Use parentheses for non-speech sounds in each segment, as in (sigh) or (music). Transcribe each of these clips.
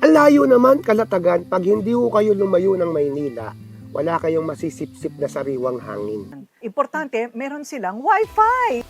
Ang layo naman, kalatagan, pag hindi ho kayo lumayo ng Maynila, wala kayong masisipsip na sariwang hangin. Importante, meron silang wifi.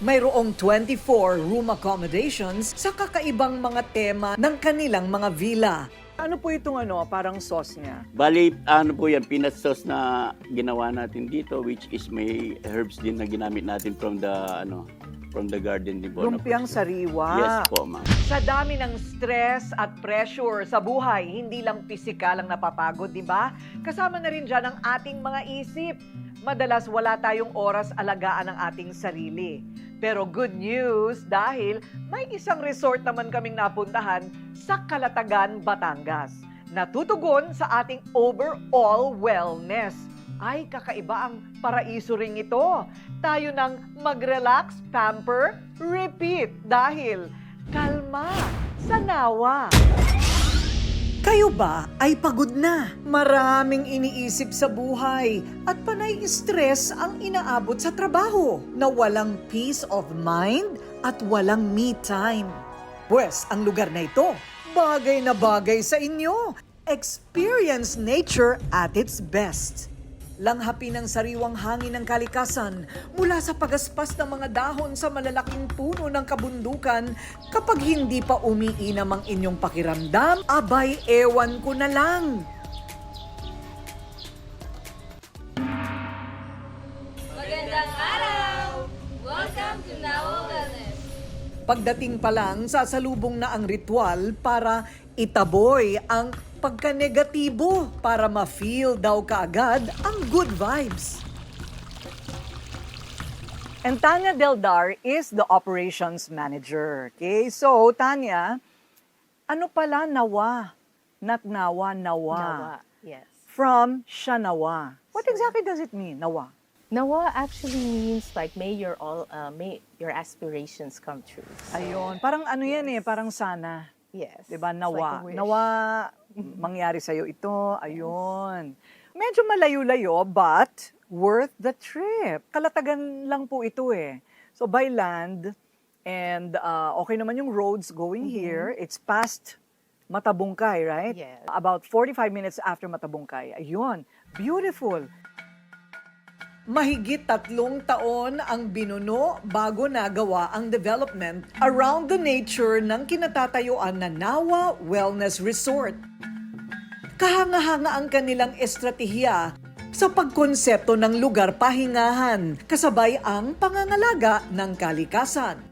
Mayroong 24 room accommodations sa kakaibang mga tema ng kanilang mga villa. Ano po itong ano, parang sauce niya? Bali, ano po yan, peanut sauce na ginawa natin dito, which is may herbs din na ginamit natin from the, ano, from the garden ni Bona. Lumpiang sariwa. Yes po, ma'am. Sa dami ng stress at pressure sa buhay, hindi lang pisikal ang napapagod, di ba? Kasama na rin dyan ang ating mga isip. Madalas wala tayong oras alagaan ang ating sarili. Pero good news dahil may isang resort naman kaming napuntahan sa Calatagan, Batangas. Natutugon sa ating overall wellness. Ay, kakaiba ang paraiso ring ito. Tayo nang mag-relax, pamper, repeat dahil kalma sa nawa. Kayo ba ay pagod na? Maraming iniisip sa buhay at panay stress ang inaabot sa trabaho na walang peace of mind at walang me time. Pwes, ang lugar na ito, bagay na bagay sa inyo. Experience nature at its best. Langhapi ng sariwang hangin ng kalikasan mula sa pagaspas ng mga dahon sa malalaking puno ng kabundukan kapag hindi pa umiinam ang inyong pakiramdam, abay ewan ko na lang. Magandang araw! Welcome to Nawa Wellness. Pagdating pa lang, sasalubong na ang ritual para itaboy ang pagka-negatibo para ma-feel daw kaagad ang good vibes. And Tanya Deldar is the operations manager. Okay, so Tanya, ano pala nawa? Not nawa, nawa. Nawa, yes. From Shanawa. What So- exactly does it mean, nawa? Nawa actually means like may your all uh, may your aspirations come true. So, Ayun, parang ano yan eh, parang sana. Yes. 'Di ba? It's like Nawa. Mangyari sa ito. Ayun. Medyo malayo-layo but worth the trip. Kalatagan lang po ito eh. So by land and uh, okay naman yung roads going here. It's past Matabungkay, right? Yes. About 45 minutes after Matabungkay. Ayun. Beautiful. Mahigit tatlong taon ang binuno bago nagawa ang development around the nature ng kinatatayuan na Nawa Wellness Resort. Kahanga-hanga ang kanilang estratehiya sa pagkonsepto ng lugar pahingahan kasabay ang pangangalaga ng kalikasan.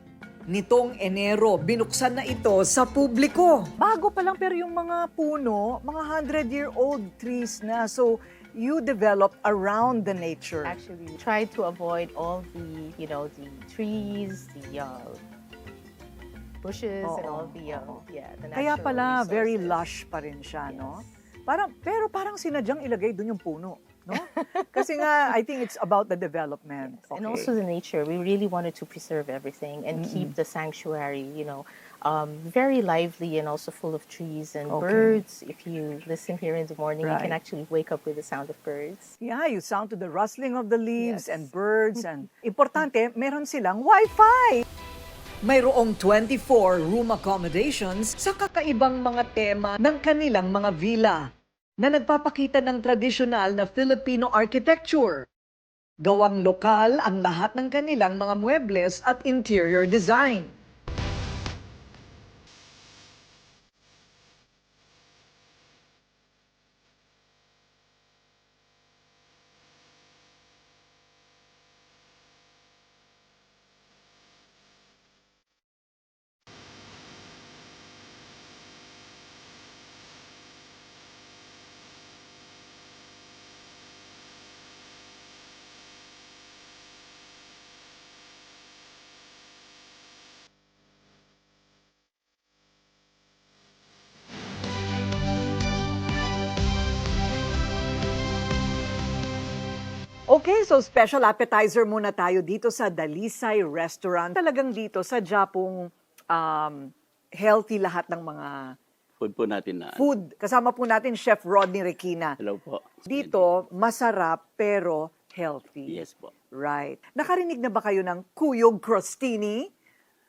Nitong Enero, binuksan na ito sa publiko. Bago pa lang pero yung mga puno, mga 100-year-old trees na. So, you developed around the nature. Actually, try to avoid all the you know the trees, the uh, bushes, and all Oo, the uh, oo. yeah the Kaya natural pala, very resources. lush pa rin siya, no? Yes. Parang, pero parang sinadyang ilagay doon yung puno, no? (laughs) Kasi nga, I think it's about the development. And Okay. also the nature. We really wanted to preserve everything and keep the sanctuary, you know, um, very lively and also full of trees and Okay. birds. If you listen here in the morning, you can Right. actually wake up with the sound of birds. Yeah, you sound to the rustling of the leaves Yes. and birds and (laughs) importante, meron silang wifi. Mayroong 24 room accommodations sa kakaibang mga tema ng kanilang mga villa na nagpapakita ng tradisyonal na Filipino architecture. Gawang lokal ang lahat ng kanilang mga muebles at interior design. Okay, so special appetizer muna tayo dito sa Dalisay Restaurant. Talagang dito sa Japong um, healthy lahat ng mga Food po natin na. food. Kasama po natin Chef Rodney Requina. Hello po. Dito, masarap pero healthy. Yes po. Right. Nakarinig na ba kayo ng kuyog crostini?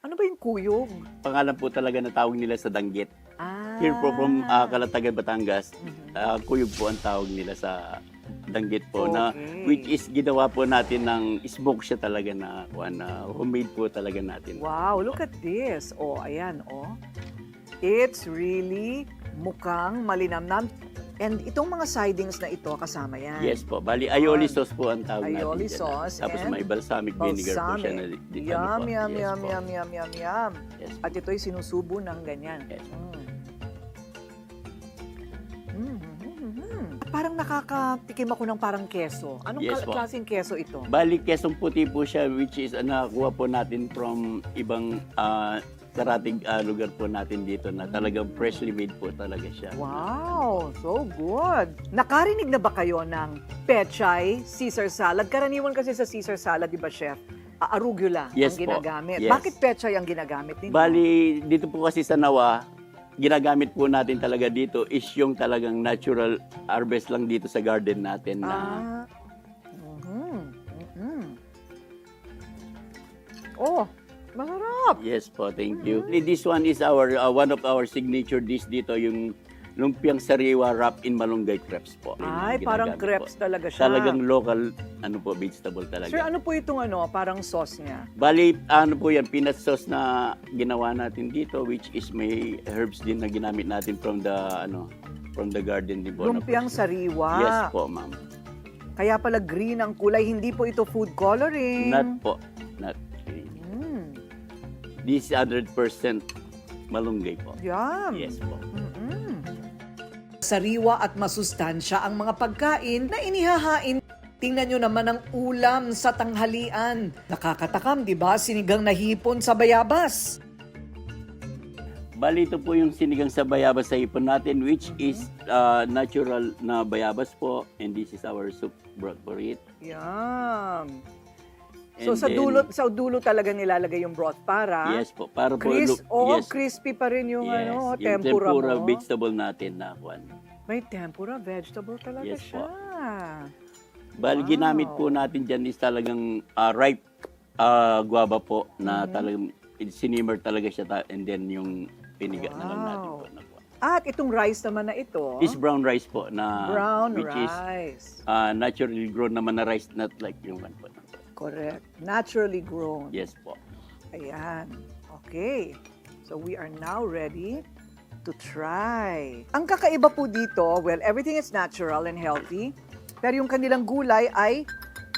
Ano ba yung kuyog? Pangalan po talaga na tawag nila sa danggit. Ah. Here po from uh, Calatagan, Batangas, Mhm. uh, kuyog po ang tawag nila sa danggit po na Okay. which is ginawa po natin ng smoke siya talaga na kuan na homemade po talaga natin. Wow, look at this. Oh, ayan, oh. It's really mukhang malinamnam. And itong mga sidings na ito, kasama yan. Yes po. Bali aioli sauce po ang tawag Aioli natin. dyan. sauce Tapos and may balsamic vinegar po siya na Balsamic. dito Yum, yum, yes yum, po. yum, yum, yum, yum. Yes. At ito'y sinusubo ng ganyan. Yes. Mm. Parang nakakatikim ako ng parang keso. Anong Yes po. klaseng keso ito? Bali, kesong puti po siya which is uh, nakakuha po natin from ibang uh, karating uh, lugar po natin dito na talagang freshly made po talaga siya. Wow, so good. Nakarinig na ba kayo ng pechay Caesar salad? Karaniwan kasi sa Caesar salad, di ba, chef? Arugula Yes ang po. ginagamit. Yes. Bakit pechay ang ginagamit ninyo? Bali, dito po kasi sa Nawa, ginagamit po natin talaga dito is yung talagang natural harvest lang dito sa garden natin na Ah. Mhm. Mhm. Oh, masarap. Yes po, thank you. This one is our uh, one of our signature dish dito yung lumpiang sariwa wrapped in malunggay crepes po. Yun yung Ay, parang ginagamit crepes po. talaga siya. Talagang local ano po vegetable talaga. Sir, ano po itong ano, parang sauce niya? Bali, ano po yan, peanut sauce na ginawa natin dito which is may herbs din na ginamit natin from the ano from the garden po. na Lumpiang po. sariwa. Yes po, ma'am. Kaya pala green ang kulay. Hindi po ito food coloring. Not po. Not really. Mm, This is 100% malunggay po. yum. Yes po. Sariwa at masustansya ang mga pagkain na inihahain. Tingnan nyo naman ang ulam sa tanghalian. Nakakatakam, di ba? Sinigang na hipon sa bayabas. Bali, ito po yung sinigang sa bayabas sa ipon natin which Mm-hmm. is uh, natural na bayabas po and this is our soup broth for it. Yum. So And sa then- dulo sa dulo talaga nilalagay yung broth para Yes po, para po Cris, look- oh, yes, crispy pa rin yung yes, ano, yung tempura, tempura mo. vegetable natin na kwan. May tempura vegetable talaga Yes siya. Bali, Wow. ginamit po natin dyan is talagang uh, ripe uh, guava po na Mhm. talagang sinimmer talaga siya ta- and then yung piniga na lang natin Wow. po. Na kwan. At itong rice naman na ito, Is brown rice po na brown which is rice. uh, naturally grown naman na rice not like yung one po. Correct. Naturally grown. Yes po. Ayan. Okay. So we are now ready to try. Ang kakaiba po dito, well, everything is natural and healthy. Pero yung kanilang gulay ay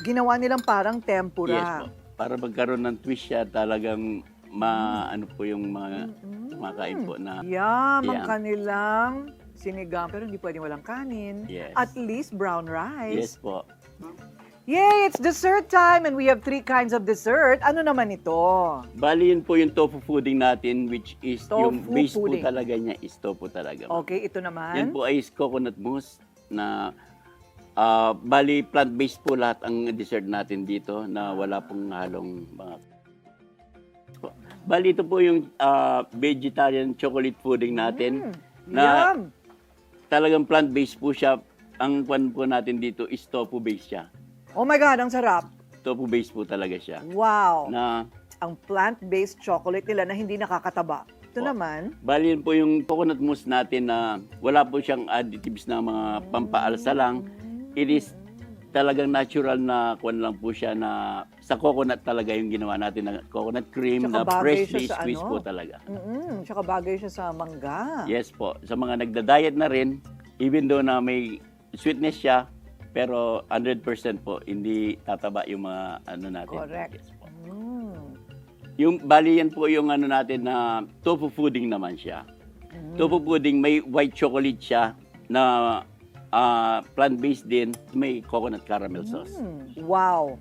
ginawa nilang parang Yes tempura. po. Para magkaroon ng twist siya, talagang ma ano po yung mga kumakain po na Yum, ang Yan. kanilang sinigang. Pero hindi pwedeng walang kanin. Yes. At least brown yes rice. po. Yay! It's dessert time and we have three kinds of dessert. Ano naman ito? Bali yun po yung tofu pudding natin which is yung Tofu base pudding. po talaga niya is tofu talaga. ma'am. Okay, ito naman. Yan po ay coconut mousse na ah, bali plant-based po lahat ang dessert natin dito na wala pong halong mga Bali ito po yung ah, vegetarian chocolate pudding natin. Mm, na- Yum! Talagang plant-based po siya. Ang kwan po natin dito is tofu-based siya. Oh my God, ang sarap. Tofu-based po talaga siya. Wow. Na Ang plant-based chocolate nila na hindi nakakataba. Ito Po. naman, Bali yun po yung coconut mousse natin na wala po siyang additives na mga pampaalsa lang. It is talagang natural na kuwan lang po siya na sa coconut talaga yung ginawa natin na coconut cream Tsaka na bagay freshly siya sa squeezed ano? po talaga. mm tsaka bagay siya sa mangga. Yes po. Sa mga nagda-diet na rin, even though na may sweetness siya, pero 100% po, hindi tataba yung mga ano natin. Correct. Yes po. Mm. Yung bali yan po yung ano natin na tofu pudding naman siya. Mm. Tofu pudding may white chocolate siya na ah, plant-based din, may coconut caramel sauce. Mm. Wow.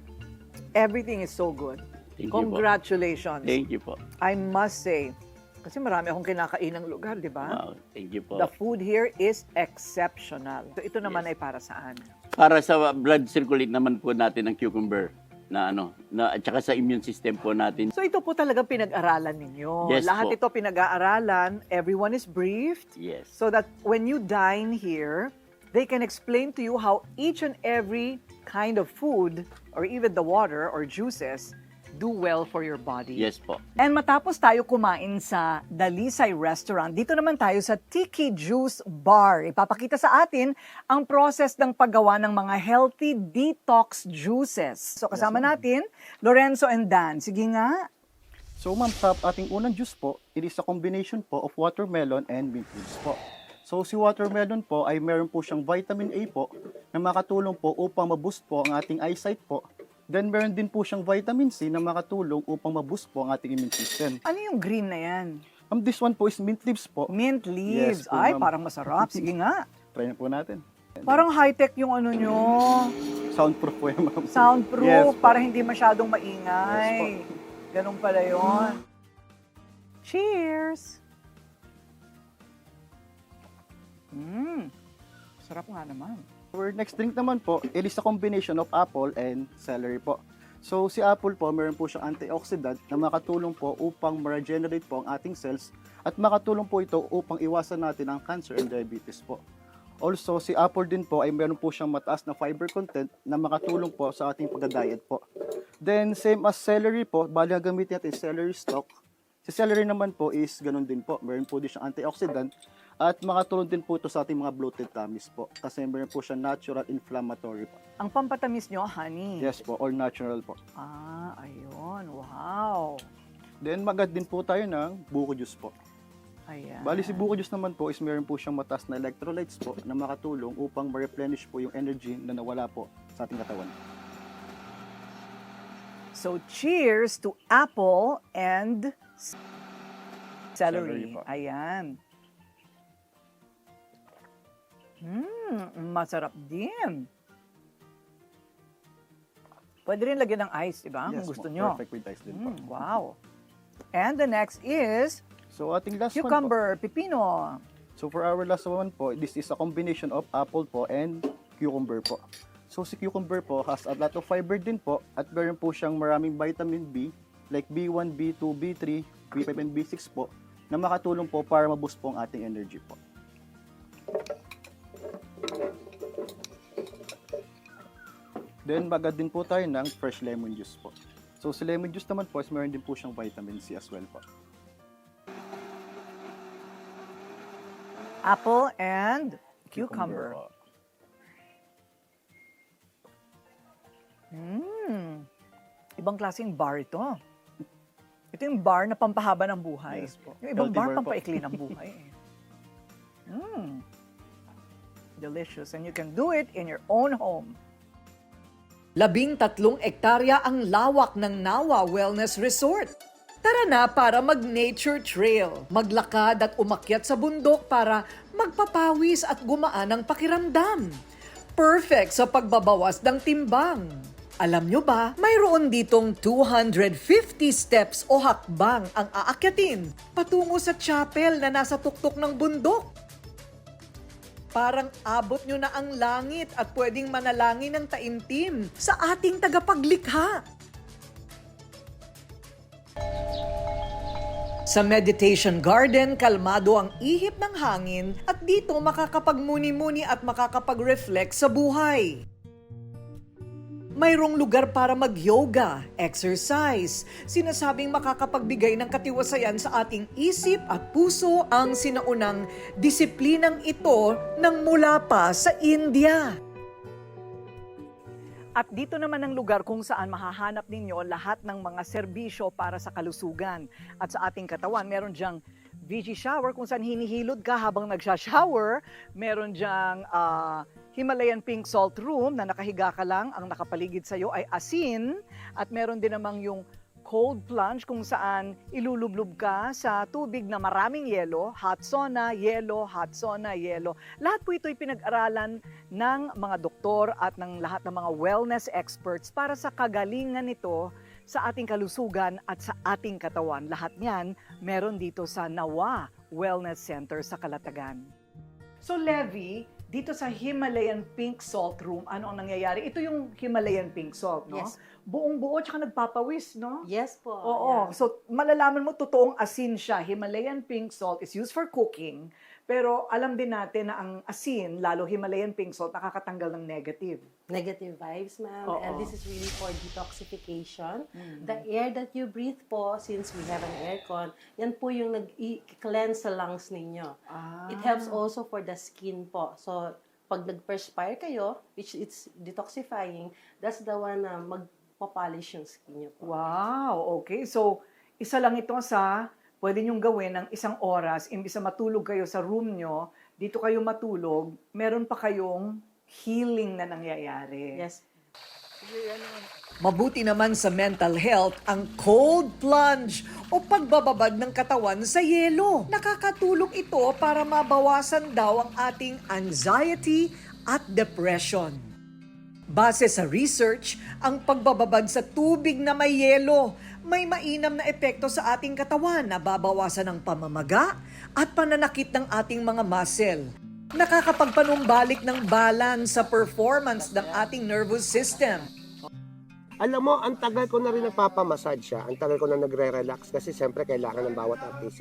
Everything is so good. Thank you po. Congratulations. Thank you po. I must say, kasi marami akong kinakainang lugar, di ba? Wow, thank you po. The food here is exceptional. So ito naman Yes. ay para saan? Para sa blood circulate naman po natin ang cucumber na ano, na at saka sa immune system po natin. So ito po talaga pinag-aralan ninyo. Yes Lahat po. ito pinag-aaralan. Everyone is briefed. Yes. so that when you dine here, they can explain to you how each and every kind of food or even the water or juices do well for your body. Yes po. And matapos tayo kumain sa Dalisay Restaurant, dito naman tayo sa Tiki Juice Bar. Ipapakita sa atin ang process ng paggawa ng mga healthy detox juices. So kasama natin, Lorenzo and Dan. Sige nga. So ma'am, sa ating unang juice po, it is a combination po of watermelon and mint juice po. So si watermelon po ay meron po siyang vitamin A po na makatulong po upang ma-boost po ang ating eyesight po. Then meron din po siyang vitamin C na makatulong upang ma-boost po ang ating immune system. Ano yung green na yan? Ma'am, this one po is mint leaves po. Mint leaves. Yes po, Ay, ma'am. parang masarap. Sige nga. (laughs) Try na po natin. Parang high-tech yung ano nyo. Soundproof po yan ma'am. Soundproof, Yes po. para hindi masyadong maingay. Ganun pala yun. Cheers! Mmm, sarap nga naman. Our next drink naman po, it is a combination of apple and celery po. So si apple po, meron po siyang antioxidant na makatulong po upang ma-regenerate po ang ating cells at makatulong po ito upang iwasan natin ang cancer and diabetes po. Also, si apple din po ay meron po siyang mataas na fiber content na makatulong po sa ating pagda-diet po. Then, same as celery po, bali gamitin natin celery stalk. Si celery naman po is ganun din po. Meron po din siyang antioxidant at makatulong din po ito sa ating mga bloated tummies po kasi meron po siya natural inflammatory po. Ang pampatamis nyo, honey. Yes po, all natural po. Ah, ayun. Wow. Then magad din po tayo ng buko juice po. Ayan. Bali si buko juice naman po is meron po siyang mataas na electrolytes po na makatulong upang ma-replenish po yung energy na nawala po sa ating katawan. So, cheers to apple and celery. Celery po. Ayan. Mmm, masarap din. Pwede rin lagyan ng ice, di ba? yes Kung gusto nyo. perfect with ice din. Mm, wow. And the next is So ating last one po. cucumber, pipino. So for our last one po, this is a combination of apple po and cucumber po. So si cucumber po has a lot of fiber din po at meron po siyang maraming vitamin B like B1, B2, B3, B5 and B6 po na makatulong po para ma-boost po ang ating energy po. Then magad din po tayo ng fresh lemon juice po. So si lemon juice naman po is meron din po siyang vitamin C as well po. Apple and cucumber. po. Mm. Ibang klaseng bar ito. Ito yung bar na pampahaba ng buhay. Yes po. Yung ibang Healthy bar, bar po. pampaikli ng buhay. eh. (laughs) Mm. Delicious. And you can do it in your own home. Labing tatlong ektarya ang lawak ng Nawa Wellness Resort. Tara na para mag-nature trail, maglakad at umakyat sa bundok para magpapawis at gumaan ang pakiramdam. Perfect sa pagbabawas ng timbang. Alam nyo ba, mayroon ditong 250 steps o hakbang ang aakyatin patungo sa chapel na nasa tuktok ng bundok. Parang abot nyo na ang langit at pwedeng manalangin ng taimtim sa ating tagapaglikha. Sa meditation garden, kalmado ang ihip ng hangin at dito makakapagmuni-muni at makakapag-reflect sa buhay. Mayroong lugar para mag-yoga, exercise, sinasabing makakapagbigay ng katiwasayan sa ating isip at puso ang sinaunang disiplinang ito nang mula pa sa India. At dito naman ang lugar kung saan mahahanap ninyo lahat ng mga serbisyo para sa kalusugan. At sa ating katawan, meron diyang VG shower kung saan hinihilod ka habang nagsha-shower. Meron diyang ah, Himalayan Pink Salt Room na nakahiga ka lang. Ang nakapaligid sa'yo ay asin. At meron din namang yung cold plunge kung saan ilulublob ka sa tubig na maraming yelo, hot sauna, yelo, hot sauna, yelo. Lahat po ito'y pinag-aralan ng mga doktor at ng lahat ng mga wellness experts para sa kagalingan nito sa ating kalusugan at sa ating katawan. Lahat niyan meron dito sa Nawa Wellness Center sa Kalatagan. So Levi, dito sa Himalayan Pink Salt Room, ano ang nangyayari? Ito yung Himalayan Pink Salt, no? Yes. Buong buo tsaka nagpapawis, no? Yes po. Oo. yeah. So, malalaman mo, totoong asin siya. Himalayan pink salt is used for cooking. Pero alam din natin na ang asin, lalo Himalayan pink salt, nakakatanggal ng negative. negative vibes, ma'am. Oo. And this is really for detoxification. The air that you breathe po, since we have an aircon, yan po yung nag-cleanse sa lungs ninyo. It helps also for the skin po. So, pag nag-perspire kayo, which it's detoxifying, that's the one na magpapolish yung skin nyo po. Wow, okay. So, isa lang ito sa pwede niyong gawin ng isang oras, imbis na matulog kayo sa room nyo, dito kayo matulog, meron pa kayong healing na nangyayari. Yes. Mabuti naman sa mental health ang cold plunge o pagbababad ng katawan sa yelo. Nakakatulong ito para mabawasan daw ang ating anxiety at depression. Base sa research, ang pagbababad sa tubig na may yelo may mainam na epekto sa ating katawan na babawasan ng pamamaga at pananakit ng ating mga muscle. Nakakapagpanumbalik ng balance sa performance ng ating nervous system. Alam mo, ang tagal ko na rin nagpapamassage siya. Ang tagal ko na nagre-relax kasi siyempre kailangan ng bawat artist.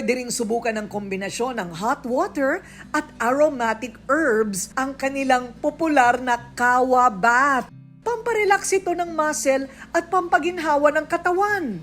Pwede ring subukan ng kombinasyon ng hot water at aromatic herbs ang kanilang popular na kawa bath. Pamparelax ito ng muscle at pampaginhawa ng katawan.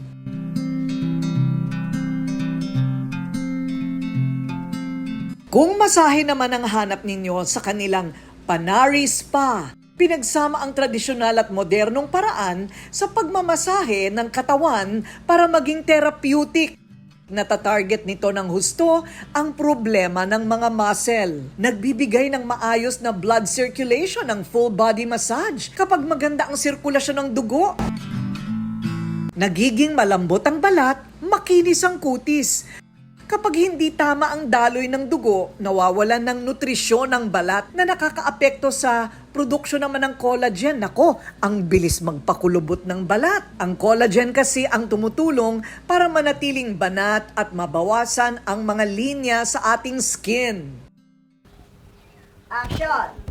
Kung masahe naman ang hanap ninyo sa kanilang Panari Spa, pinagsama ang tradisyonal at modernong paraan sa pagmamasahe ng katawan para maging therapeutic. Natatarget nito ng husto ang problema ng mga muscle. Nagbibigay ng maayos na blood circulation ang full body massage kapag maganda ang sirkulasyon ng dugo. Nagiging malambot ang balat, makinis ang kutis. Kapag hindi tama ang daloy ng dugo, nawawalan ng nutrisyon ng balat na nakakaapekto sa produksyon naman ng collagen. Nako, ang bilis magpakulubot ng balat. Ang collagen kasi ang tumutulong para manatiling banat at mabawasan ang mga linya sa ating skin. Action!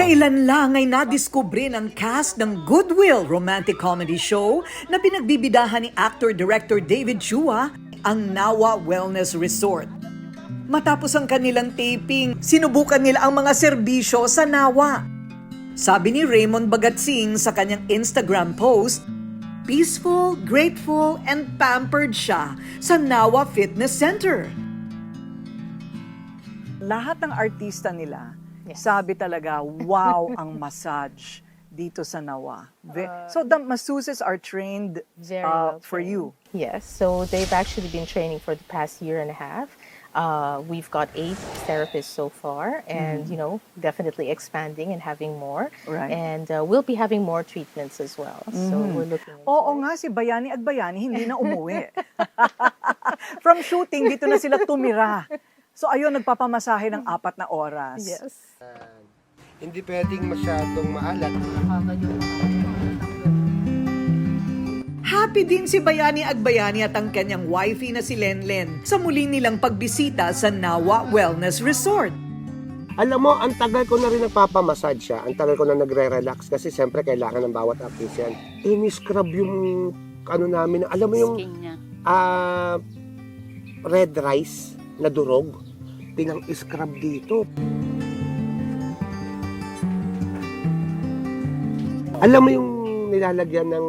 Kailan lang ay nadiskubre ng cast ng Goodwill romantic comedy show na pinagbibidahan ni actor-director David Chua ang Nawa Wellness Resort. Matapos ang kanilang taping, sinubukan nila ang mga serbisyo sa Nawa. Sabi ni Raymond Bagatsing sa kanyang Instagram post, peaceful, grateful, and pampered siya sa Nawa Fitness Center. Lahat ng artista nila, Yes. sabi talaga, wow (laughs) ang massage dito sa Nawa. Ve- so the masseuses are trained uh, well for trained. you. Yes, so they've actually been training for the past year and a half. Uh, we've got eight therapists so far, and you know, definitely expanding and having more. Right. And uh, we'll be having more treatments as well. So we're looking. Oo it. nga, si Bayani at Bayani hindi na umuwi. (laughs) (laughs) From shooting, dito na sila tumira. So ayun, nagpapamasahe ng apat na oras. Yes. Hindi pwedeng masyadong maalat. Happy din si Bayani Agbayani at ang kanyang wifey na si Lenlen sa muli nilang pagbisita sa Nawa Wellness Resort. Alam mo, ang tagal ko na rin nagpapamassage siya. Ang tagal ko na nagre-relax kasi siyempre kailangan ng bawat artist yan. Ini-scrub yung ano namin. Alam mo yung ah, red rice na durog. Pinang-scrub dito. Alam mo yung nilalagyan ng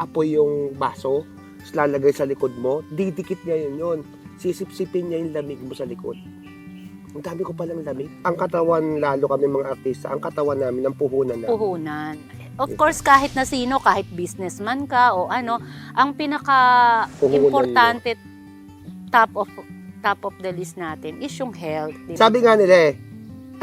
apoy yung baso, lalagay sa likod mo, didikit niya yun yun. sisip-sipin niya yung lamig mo sa likod. Ang dami ko palang lamig. Ang katawan, lalo kami mga artista, ang katawan namin, ang puhunan namin. puhunan. Of course, kahit na sino, kahit businessman ka o ano, ang pinaka-importante top of top of the list natin is yung health. di ba? Sabi nga nila eh,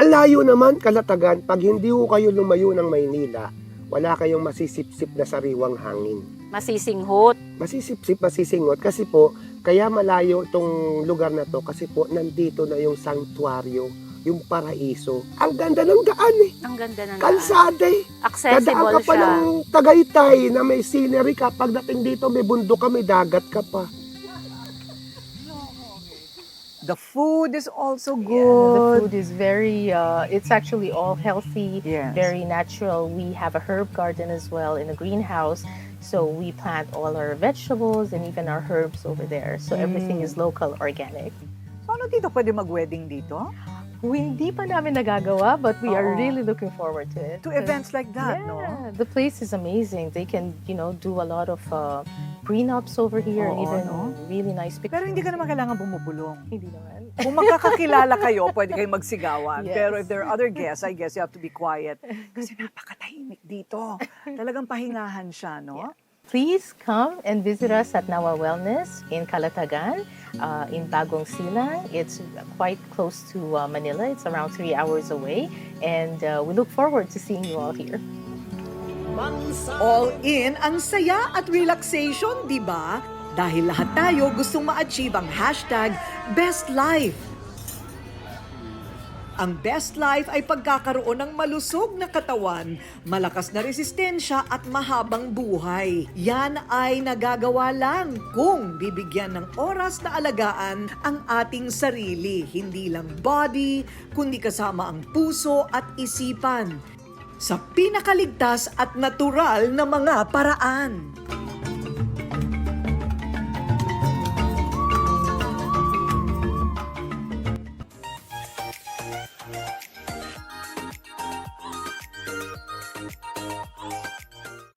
ang layo naman kalatagan, pag hindi ho kayo lumayo ng Maynila, wala kayong masisip-sip na sariwang hangin. Masisinghot. Masisip-sip, masisingot kasi po, kaya malayo itong lugar na to kasi po nandito na yung sanctuaryo, yung paraiso. Ang ganda ng daan eh. Ang ganda na Kalsada eh. Dadaan Accessible ka pa siya. ng Tagaytay na may scenery ka. Pagdating dito may bundok ka, may dagat ka pa. The food is also Yeah, the good. food is very, uh, it's actually all healthy, Yes. very natural. We have a herb garden as well in a greenhouse. So we plant all our vegetables and even our herbs over there. So everything Mm. is local, organic. So ano dito, pwede mag-wedding dito? Hindi pa namin nagagawa, but we are Oo. really looking forward to it. To events like that, no? yeah, the place is amazing. They can, you know, do a lot of uh, prenups over here, Oo, even no? really nice pictures. Pero hindi ka naman kailangan bumubulong. Hindi naman. Kung magkakakilala kayo, pwede kayong magsigawan. Yes. Pero if there are other guests, I guess you have to be quiet. Kasi napakatahimik dito. Talagang pahingahan siya, no? Please come and visit us at Nawa Wellness in Calatagan, uh, in Bagong Silang. It's quite close to uh, Manila. It's around three hours away. And uh, we look forward to seeing you all here. All in ang saya at relaxation, di ba? Dahil lahat tayo gustong ma-achieve ang hashtag Best Life. Ang best life ay pagkakaroon ng malusog na katawan, malakas na resistensya at mahabang buhay. Yan ay nagagawa lang kung bibigyan ng oras na alagaan ang ating sarili, hindi lang body, kundi kasama ang puso at isipan sa pinakaligtas at natural na mga paraan.